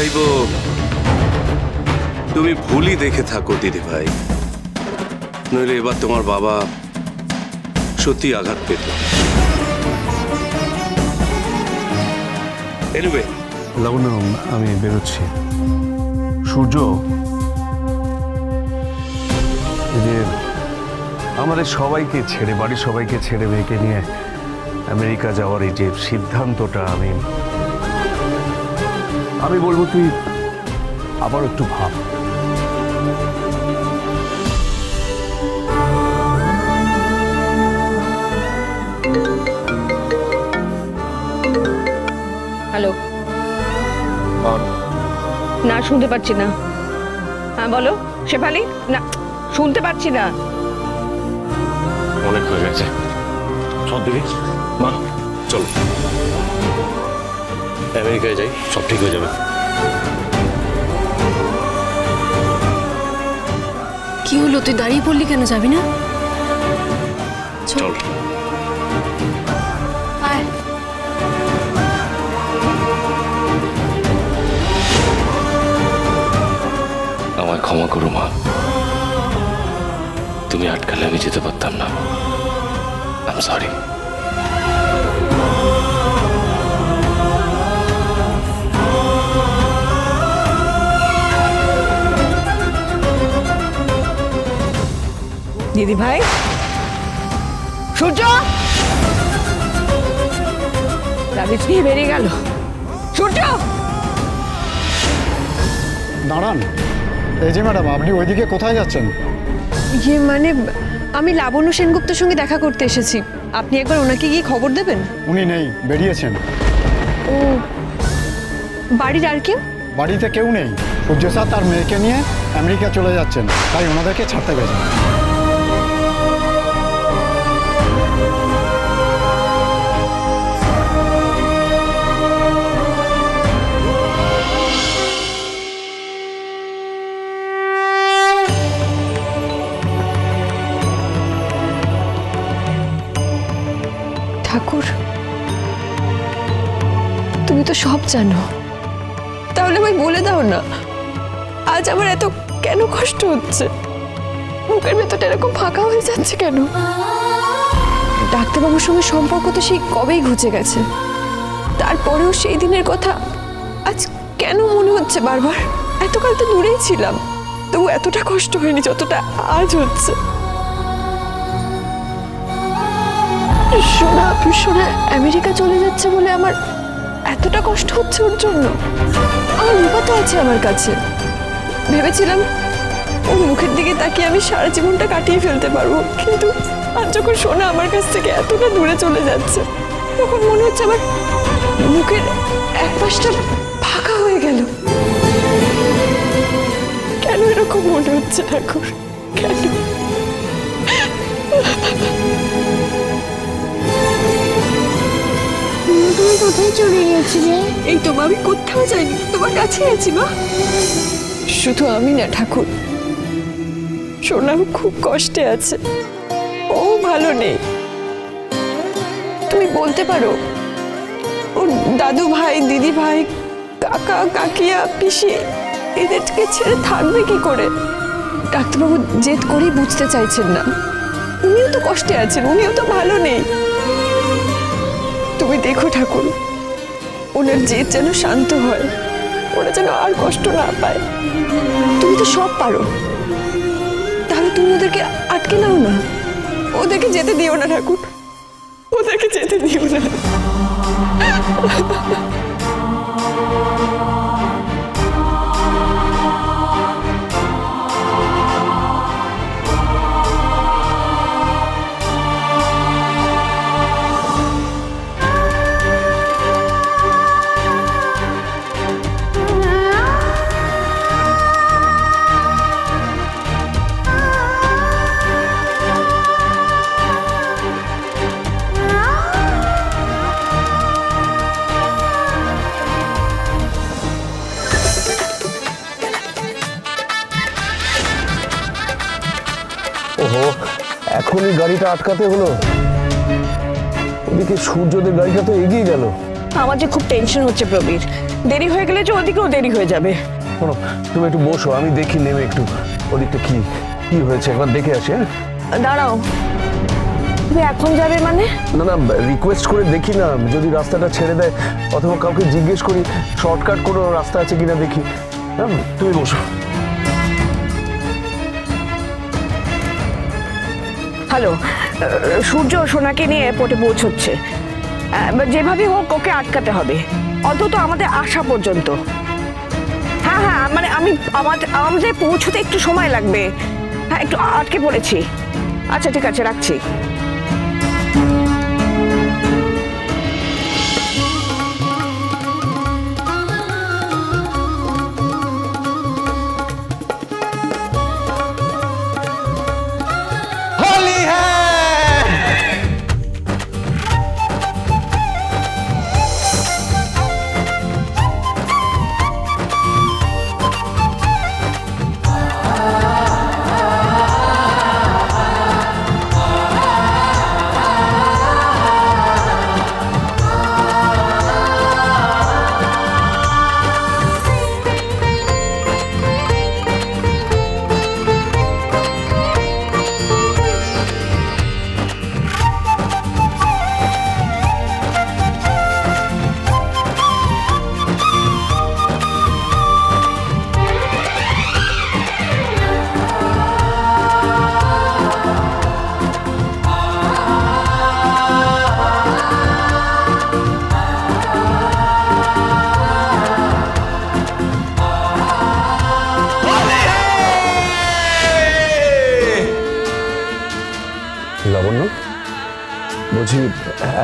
চাইব। তুমি ভুলই দেখে থাকো দিদি ভাই নইলে এবার তোমার বাবা সত্যি আঘাত পেত। এনিওয়ে লাবণ্য, আমি বেরোচ্ছি। সূর্য? আমাদের সবাইকে ছেড়ে, বাড়ির সবাইকে ছেড়ে, মেয়েকে নিয়ে আমেরিকা যাওয়ার এই যে সিদ্ধান্তটা আমি আমি বলব তুই আবার একটু ভাব। হ্যালো। না শুনতে পাচ্ছি না। হ্যাঁ বলো। শেফালি না শুনতে পাচ্ছি না। অনেক হয়ে গেছে। সব দিদি। মা চলো। আমেরিকায় যাই সব ঠিক হয়ে যাবে। কি হলো? তুই দাঁড়িয়ে পড়লি কেন? যাবি না? চল। আমায় ক্ষমা করো মা। তুমি আটকালে আমি যেতে পারতাম না। আম সরি দিদি ভাই সূর্য! লাগেজ নিয়ে বেরিয়ে গেল। সূর্য! দাঁড়ান। এই যে ম্যাডাম আপনি ওইদিকে কোথায় যাচ্ছেন? ইয়ে মানে আমি লাবণ্য সেনগুপ্তের সঙ্গে দেখা করতে এসেছি। আপনি একবার ওনাকে গিয়ে খবর দেবেন? উনি নেই বেরিয়েছেন। ও বাড়ির আর কেউ? বাড়িতে কেউ নেই। সূর্য স্যার তার মেয়েকে নিয়ে আমেরিকা চলে যাচ্ছেন তাই ওনাদেরকে ছাড়তে গেছেন। সব জানো। তাহলে আমায় বলে দাও না। আজ আমার এত কেন কষ্ট হচ্ছে? বুকের ভেতরটা এরকম ফাঁকা হয়ে যাচ্ছে কেন? ডাক্তারবাবুর সঙ্গে সম্পর্ক তো সেই কবেই ঘুচে গেছে। তারপরেও সেই দিনের কথা আজ কেন মনে হচ্ছে বারবার? এতকাল তো দূরেই ছিলাম। তবু এতটা কষ্ট হয়নি যতটা আজ হচ্ছে। সোনা সোনা আমেরিকা চলে যাচ্ছে বলে আমার এতটা কষ্ট হচ্ছে ওর জন্য। আমার রূপা তো আছে আমার কাছে। ভেবেছিলাম ওর মুখের দিকে তাকিয়ে আমি সারা জীবনটা কাটিয়ে ফেলতে পারব, কিন্তু আজ যখন সোনা আমার কাছ থেকে এতটা দূরে চলে যাচ্ছে, তখন মনে হচ্ছে আমার মুখের এক পাশটা ফাঁকা হয়ে গেল। কেন এরকম মনে হচ্ছে ঠাকুর? কেন? চলে গিয়েছিলে? এই তো মা, আমি কোথাও যাইনি তোমার কাছে আছি মা। শুধু আমি না ঠাকুর। সোনাও খুব কষ্টে আছে। ও ভালো নেই। তুমি বলতে পারো ওর দাদু ভাই দিদি ভাই কাকা কাকিয়া পিসি এদেরকে ছেড়ে থাকবে কি করে? ডাক্তারবাবু জেদ করেই বুঝতে চাইছেন না। উনিও তো কষ্টে আছেন উনিও তো ভালো নেই। তুমি দেখো ঠাকুর ওনার জেদ যেন শান্ত হয়, ওরা যেন আর কষ্ট না পায়। তুমি তো সব পারো। তাহলে তুমি ওদেরকে আটকে নাও না। ওদেরকে যেতে দিও না, ঠাকুর। ওদেরকে যেতে দিও না। এখনই গাড়িটা আটকাতে হলো। ওদিকে সূর্যদের গাড়িটা তো এগিয়ে গেল। আমার যে খুব টেনশন হচ্ছে প্রবীর। দেরি হয়ে গেলে যে ওদিকেও দেরি হয়ে যাবে। শোনো তুমি একটু বসো আমি দেখি নেমে একটু ওদিকটা কি কি হয়েছে একবার দেখে আসি হ্যাঁ? দাঁড়াও। তুমি এখন যাবে মানে? না না রিকোয়েস্ট করে দেখি না যদি রাস্তাটা ছেড়ে দেয় অথবা কাউকে জিজ্ঞেস করি শর্টকাট কোনো রাস্তা আছে কিনা দেখি। হ্যাঁ তুমি বসো। হ্যালো সূর্য সোনাকে নিয়ে এয়ারপোর্টে পৌঁছচ্ছে। যেভাবে হোক ওকে আটকাতে হবে। অন্তত আমাদের আসা পর্যন্ত। হ্যাঁ হ্যাঁ মানে আমি আমাদের আমাদের পৌঁছতে একটু সময় লাগবে। হ্যাঁ একটু আটকে পড়েছি। আচ্ছা ঠিক আছে, রাখছি।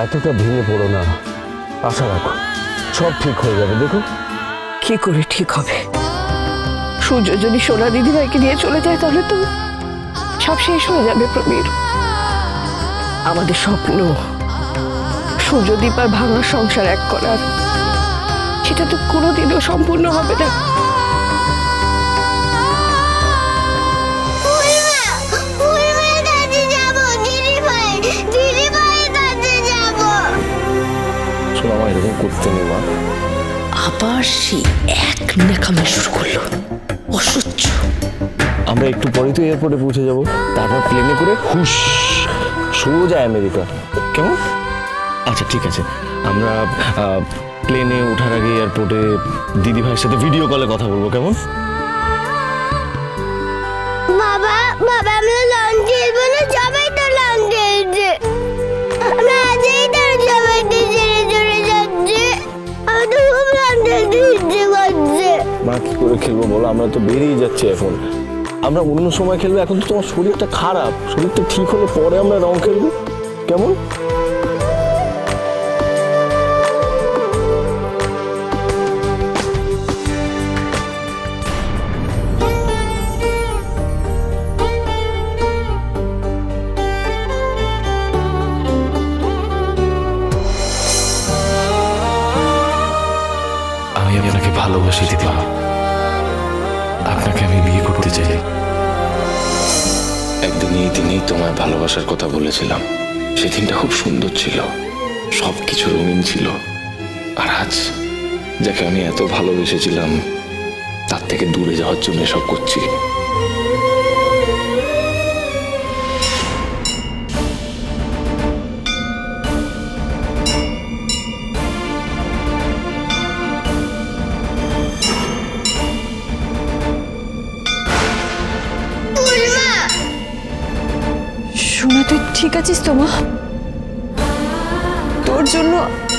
এতটা ভেঙে পড়ো না। আশা রাখো, সব ঠিক হয়ে যাবে দেখো কি করে ঠিক হবে? সূর্য যদি সোনা দিদিভাইকে নিয়ে চলে যায় তাহলে তো সব শেষ হয়ে যাবে প্রবীর। আমাদের স্বপ্ন, সূর্যদীপ আর ভাঙা সংসার এক করার। সেটা তো কোনোদিনও সম্পূর্ণ হবে না। আবার সে এক নেকামে শুরু করল। অসহ্য। আমরা একটু পরেই তো এয়ারপোর্টে পৌঁছে যাব। তারপর প্লেনে করে হুশ সোজা আমেরিকা। কেমন? আচ্ছা ঠিক আছে। আমরা প্লেনে ওঠার আগে এয়ারপোর্টে দিদি ভাইয়ের সাথে ভিডিও কলে কথা বলব, কেমন? কি করে খেলব বলো? আমরা তো বেরিয়ে যাচ্ছি এখন। আমরা অন্য সময় খেলব, এখন তো তোমার শরীরটা খারাপ। শরীরটা ঠিক হলে পরে আমরা রং খেলব। কেমন? ভালোবাসি দিদিমা আপনাকে আমি বিয়ে করতে চাই। একদিন এই দিনেই তোমায় ভালোবাসার কথা বলেছিলাম। সেদিনটা খুব সুন্দর ছিল। সব কিছু রঙিন ছিল। আর আজ যাকে আমি এত ভালোবেসেছিলাম, তার থেকে দূরে যাওয়ার জন্য এসব করছি। আছিস তো মা? তোর জন্য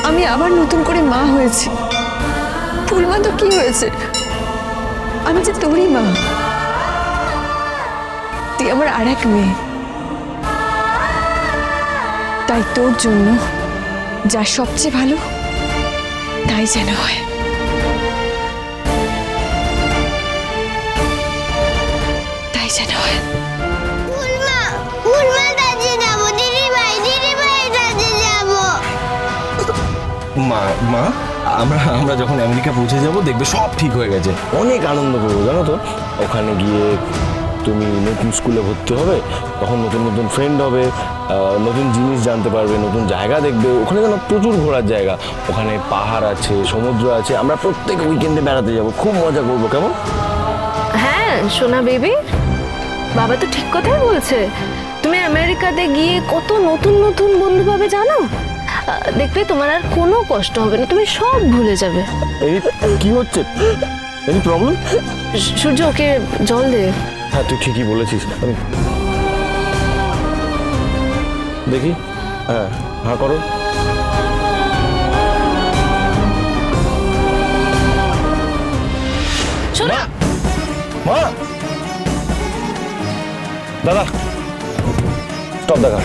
আমি আবার নতুন করে মা হয়েছি। ফুলমা তো কি হয়েছে? আমি যে তোরই মা। তুই আমার আর এক মেয়ে। তাই তোর জন্য যা সবচেয়ে ভালো, তাই যেন হয়। তাই যেন হয়। মা মা, আমরা আমরা যখন আমেরিকা পৌঁছে যাব, দেখবে সব ঠিক হয়ে গেছে। অনেক আনন্দ করব, জানো তো? ওখানে গিয়ে তুমি নতুন স্কুলে ভর্তি হবে, তখন নতুন নতুন ফ্রেন্ড হবে নতুন জিনিস জানতে পারবে, নতুন জায়গা দেখবে। ওখানে যেন প্রচুর ঘোরার জায়গা। ওখানে পাহাড় আছে, সমুদ্র আছে, আমরা প্রত্যেক উইকেন্ডে বেড়াতে যাব। খুব মজা করব, কেমন? হ্যাঁ সোনা বেবি, বাবা তো ঠিক কথাই বলছে। তুমি আমেরিকাতে গিয়ে কত নতুন নতুন বন্ধু পাবে জানো? দেখবে তোমার আর কোনো কষ্ট হবে না তুমি সব ভুলে যাবে। এই কি হচ্ছে? এনি প্রবলেম সূর্য ওকে জল দে। হ্যাঁ তুই ঠিকই বলেছিস। আমি দেখি। হ্যাঁ হ্যাঁ করো। মা! দাদা। স্টপ দেখা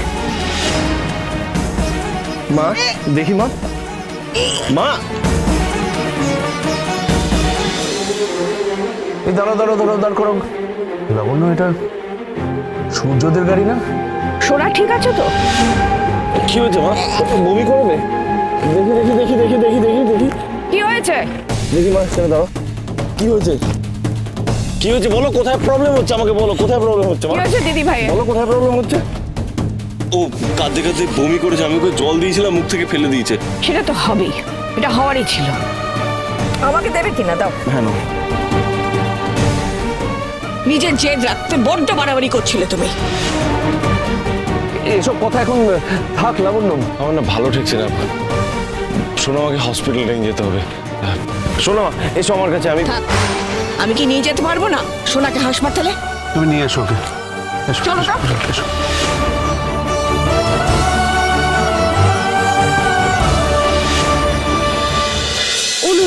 মা দেখি মা। মা। এই দাঁড়াও দাঁড়াও দাঁড়াও দাঁড় করো। লাবণ্য এটা সূর্যদের গাড়ি না? সোনা ঠিক আছে তো? কি হয়েছে মা? বমি করবে? দেখি দেখি দেখি দেখি দেখি দেখি দেখি। কি হয়েছে? দেখি মা ছেড়ে দাও। কি হয়েছে? কি হয়েছে? বলো কোথায় প্রবলেম হচ্ছে? আমাকে বলো কোথায় প্রবলেম হচ্ছে কি হয়েছে দিদি ভাই বলো কোথায় প্রবলেম হচ্ছে? ও কাঁদতে কাঁদতে বমি করেছে আমি ওকে জল দিয়েছিলাম মুখ থেকে ফেলে দিয়েছে। সেটা তো হবেই। এটা হওয়ারই ছিল। আমাকে দেবে কিনা? দাও। হ্যাঁ না নিজের জেদ রাখতে বড্ড বাড়াবাড়ি করছিলে তুমি। এসব কথা এখন থাক লাবণ্য। আমার না ভালো ঠেকছে না। শোনো আমাকে হসপিটালে নিয়ে যেতে হবে। শোনো এসো আমার কাছে আমি আমি কি নিয়ে যেতে পারব না? সোনাকে হাসপাতালে? তুমি নিয়ে এসো ওকে। এসো চলো। এসো,